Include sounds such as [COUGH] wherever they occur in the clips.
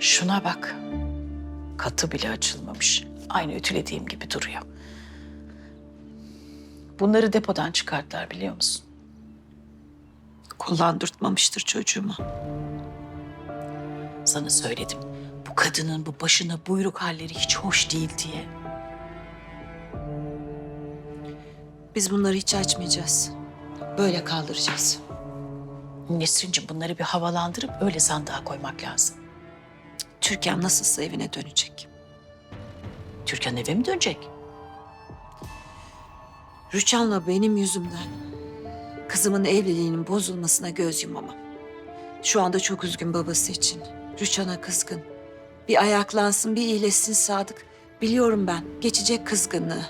Şuna bak. Katı bile açılmamış. Aynı ütülediğim gibi duruyor. Bunları depodan çıkarttılar biliyor musun? Kullandırtmamıştır çocuğuma. Sana söyledim. Bu kadının bu başına buyruk halleri hiç hoş değil diye. Biz bunları hiç açmayacağız. Böyle kaldıracağız. Nesrin'cim bunları bir havalandırıp öyle sandığa koymak lazım. Türkan nasılsa evine dönecek. Türkan eve mi dönecek? Rüçhan'la benim yüzümden kızımın evliliğinin bozulmasına göz yumamam. Şu anda çok üzgün babası için. Rüçhan'a kızgın. Bir ayaklansın, bir iyileşsin Sadık. Biliyorum ben, geçecek kızgınlığı.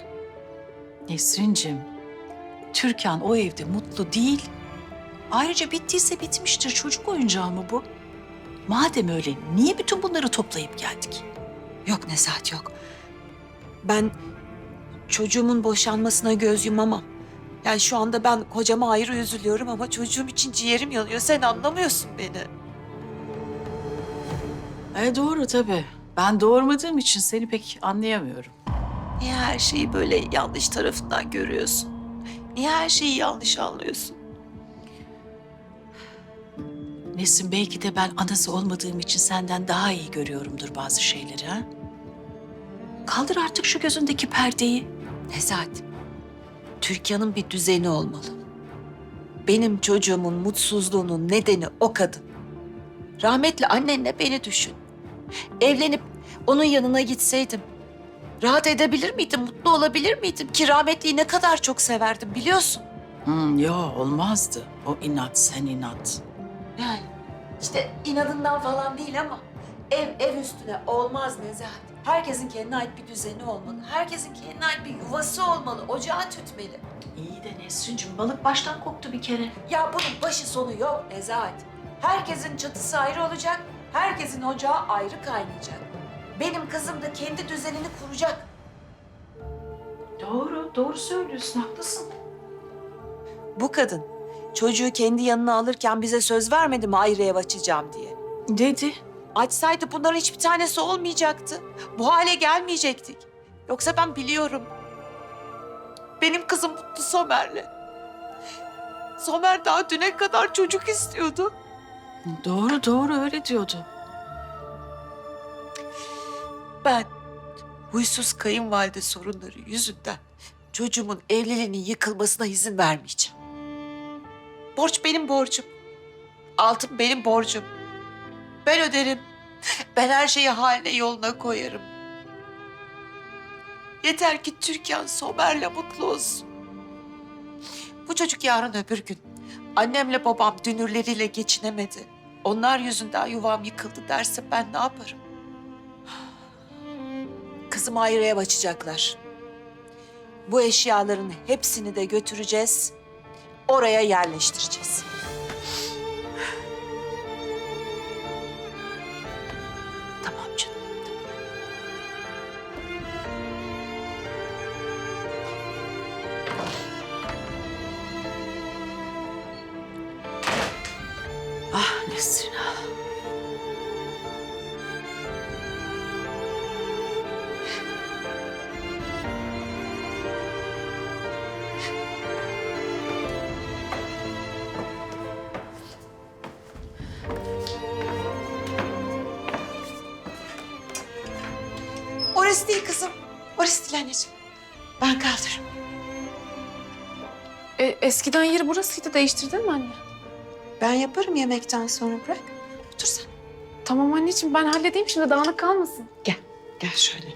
Nesrin'cim, Türkan o evde mutlu değil. Ayrıca bittiyse bitmiştir. Çocuk oyuncağı mı bu? Madem öyle niye bütün bunları toplayıp geldik? Yok Nezahat yok. Ben çocuğumun boşanmasına göz yumamam. Yani şu anda ben kocama ayrı üzülüyorum ama çocuğum için ciğerim yanıyor. Sen anlamıyorsun beni. E doğru tabii. Ben doğurmadığım için seni pek anlayamıyorum. Niye her şeyi böyle yanlış tarafından görüyorsun? Niye her şeyi yanlış anlıyorsun? Nesin belki de ben anası olmadığım için senden daha iyi görüyorumdur bazı şeyleri ha? Kaldır artık şu gözündeki perdeyi. Nezahat, Türkan'ın bir düzeni olmalı. Benim çocuğumun mutsuzluğunun nedeni o kadın. Rahmetli annenle beni düşün. Evlenip onun yanına gitseydim. Rahat edebilir miydim, mutlu olabilir miydim? Ki rahmetliyi ne kadar çok severdim biliyorsun. Hmm, yo olmazdı. O inat sen inat. Yani işte inadından falan değil ama ev ev üstüne olmaz Nezahat. Herkesin kendine ait bir düzeni olmalı. Herkesin kendine ait bir yuvası olmalı. Ocağı tütmeli. İyi de Nesrin'cim balık baştan koktu bir kere. Ya bunun başı sonu yok Nezahat. Herkesin çatısı ayrı olacak. Herkesin ocağı ayrı kaynayacak. Benim kızım da kendi düzenini kuracak. Doğru, doğru söylüyorsun, haklısın. Bu kadın çocuğu kendi yanına alırken bize söz vermedi mi ayrı ev açacağım diye. Dedi. Açsaydı bunların hiçbir tanesi olmayacaktı. Bu hale gelmeyecektik. Yoksa ben biliyorum. Benim kızım mutlu Somer'le. Somer daha düne kadar çocuk istiyordu. Doğru, doğru öyle diyordu. Ben huysuz kayınvalide sorunları yüzünden çocuğumun evliliğinin yıkılmasına izin vermeyeceğim. Borç benim borcum. Altın benim borcum. Ben öderim. Ben her şeyi haline yoluna koyarım. Yeter ki Türkan Somer'le mutlu olsun. Bu çocuk yarın öbür gün annemle babam dünürleriyle geçinemedi. Onlar yüzünden yuvam yıkıldı derse ben ne yaparım? Kızım ayrı ev açacaklar. Bu eşyaların hepsini de götüreceğiz. Oraya yerleştireceğiz. Orası değil kızım. Orası değil anneciğim. Ben kaldırırım. E, eskiden yeri burasıydı. Değiştirdin mi anne? Ben yaparım yemekten sonra bırak. Otur sen. Tamam anneciğim ben halledeyim şimdi dağınık kalmasın. Gel. Gel şöyle.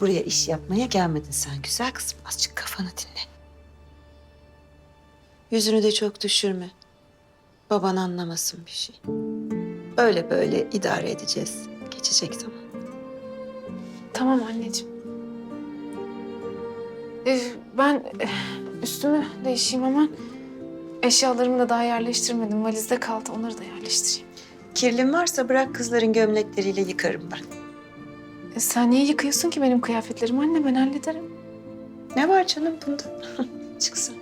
Buraya iş yapmaya gelmedin sen güzel kızım. Azıcık kafanı dinle. Yüzünü de çok düşürme. Baban anlamasın bir şey. Öyle böyle idare edeceğiz. Geçecek tamam. Tamam anneciğim. E, ben e, üstümü değişeyim hemen. Eşyalarımı da daha yerleştirmedim. Valizde kaldı. Onları da yerleştireyim. Kirlin varsa bırak kızların gömlekleriyle yıkarım ben. E, sen niye yıkıyorsun ki benim kıyafetlerimi anne? Ben hallederim. Ne var canım bunda? [LAUGHS] Çıksın.